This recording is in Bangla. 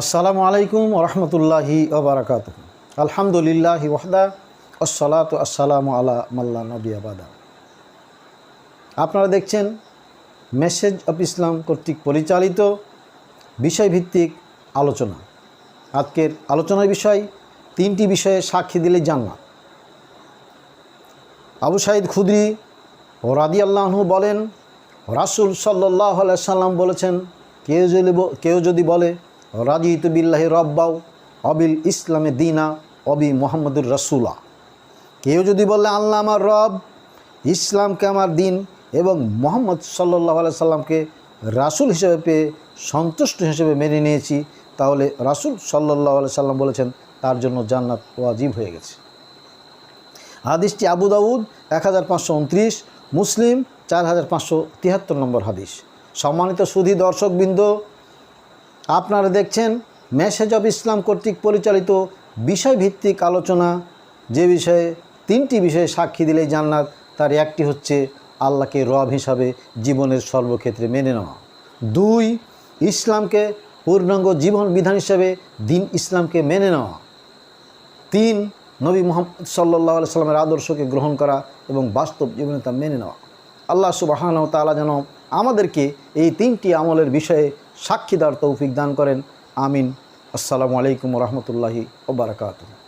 আসসালামু আলাইকুম রহমতুল্লাহি ওবরাকাত আলহামদুলিল্লাহ ওয়াহদা, আসসালাত আসসালামু আলা মাল্লা নবী আবাদা আপনারা দেখছেন মেসেজ অফ ইসলাম কর্তৃক পরিচালিত বিষয়ভিত্তিক আলোচনা। আজকের আলোচনার বিষয়, তিনটি বিষয়ে সাক্ষী দিলে জান্নাত। আবু সাইদ খুদরি ও রাদি আল্লাহনু বলেন, রাসুল সাল্লাহ সাল্লাম বলেছেন, কেউ যদি কেউ যদি বলে রাজি বিল্লাহি রব্বাউ অবিল ইসলামে দিনা অবি মোহাম্মদুর রসুলা। কেউ যদি বলে, আল্লাহ আমার রব, ইসলামকে আমার দিন এবং মোহাম্মদ সাল্লাহ সাল্লামকে রাসুল হিসেবে পেয়ে সন্তুষ্ট হিসেবে মেনে নিয়েছি, তাহলে রাসুল সাল্লাহ সাল্লাম বলেছেন, তার জন্য জান্নাত ওয়াজিব হয়ে গেছে। হাদিসটি আবু দাউদ, এক হাজার পাঁচশো উনত্রিশ, মুসলিম, চার হাজার পাঁচশো তিয়াত্তর নম্বর হাদিস। সম্মানিত সুধী দর্শকবৃন্দ আপনারা দেখছেন মেসেজ অব ইসলাম কর্তৃক পরিচালিত বিষয়ভিত্তিক আলোচনা। যে বিষয়ে, তিনটি বিষয়ে সাক্ষী দিলেই জান্নাত তার একটি হচ্ছে আল্লাহকে রব হিসাবে জীবনের সর্বক্ষেত্রে মেনে নেওয়া। দুই, ইসলামকে পূর্ণাঙ্গ জীবন বিধান হিসাবে দিন ইসলামকে মেনে নেওয়া। তিন, নবী মোহাম্মদ সাল্লাহ সাল্লামের আদর্শকে গ্রহণ করা এবং বাস্তব জীবনে তা মেনে নেওয়া। আল্লাহ সুবাহান তালা যেন আমাদেরকে এই তিনটি আমলের বিষয়ে সাক্ষীদার তৌফিক দান করেন। আমিন। আসসালামু আলাইকুম রহমতুল্লাহি ওবরাকাতুহ